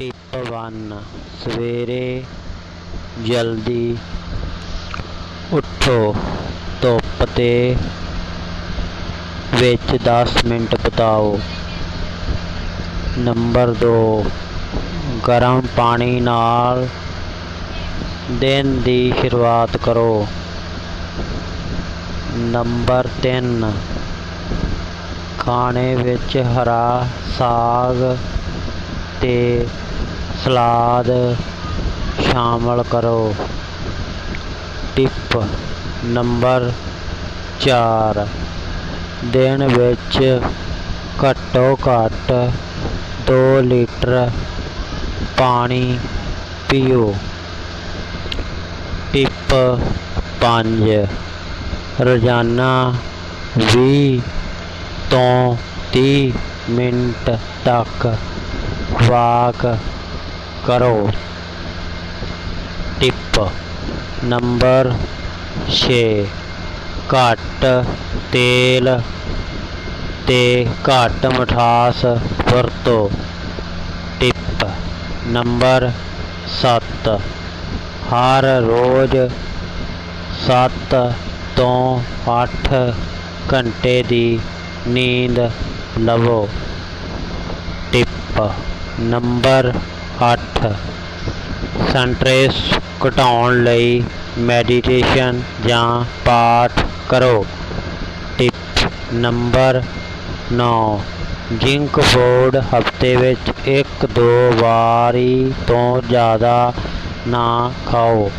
Tip one ਸਵੇਰੇ ਜਲਦੀ ਉੱਠੋ। ਧੁੱਪ ਤੇ ਵਿੱਚ 10 ਮਿੰਟ ਬਿਤਾਓ। ਨੰਬਰ 2 ਗਰਮ ਪਾਣੀ ਨਾਲ ਦਿਨ ਦੀ ਸ਼ੁਰੂਆਤ ਕਰੋ। ਨੰਬਰ 3 ਖਾਣੇ ਵਿੱਚ ਹਰਾ ਸਾਗ ਤੇ ਸਲਾਦ ਸ਼ਾਮਲ ਕਰੋ। ਟਿਪ ਨੰਬਰ ਚਾਰ। ਦਿਨ ਵਿੱਚ ਘੱਟੋ ਘੱਟ 2 ਲੀਟਰ ਪਾਣੀ ਪੀਓ। ਟਿਪ 5 ਰੋਜ਼ਾਨਾ 20 ਤੋਂ 30 ਮਿੰਟ ਤੱਕ ਵਾਕ ਕਰੋ। ਟਿਪ ਨੰਬਰ 6 ਘੱਟ ਤੇਲ ਤੇ ਘੱਟ ਮਠਾਸ ਵਰਤੋ। ਟਿਪ ਨੰਬਰ 7 ਹਰ ਰੋਜ਼ 7 ਤੋਂ 8 ਘੰਟੇ ਦੀ ਨੀਂਦ ਲਵੋ। ਟਿਪ ਨੰਬਰ 8 ਸਟ੍ਰੈਸ ਘਟਾਉਣ ਲਈ ਮੈਡੀਟੇਸ਼ਨ ਜਾਂ ਪਾਠ ਕਰੋ। ਟਿਪ ਨੰਬਰ 9 ਜਿੰਕ ਬੋਰਡ ਹਫ਼ਤੇ ਵਿੱਚ ਇੱਕ ਦੋ ਵਾਰੀ ਤੋਂ ਜ਼ਿਆਦਾ ਨਾ ਖਾਓ।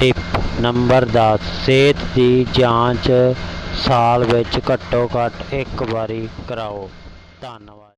ਟਿਪ ਨੰਬਰ 10 ਸਿਹਤ ਦੀ ਜਾਂਚ ਸਾਲ ਵਿੱਚ ਘੱਟੋ ਘੱਟ ਇੱਕ ਵਾਰੀ ਕਰਾਓ। ਧੰਨਵਾਦ।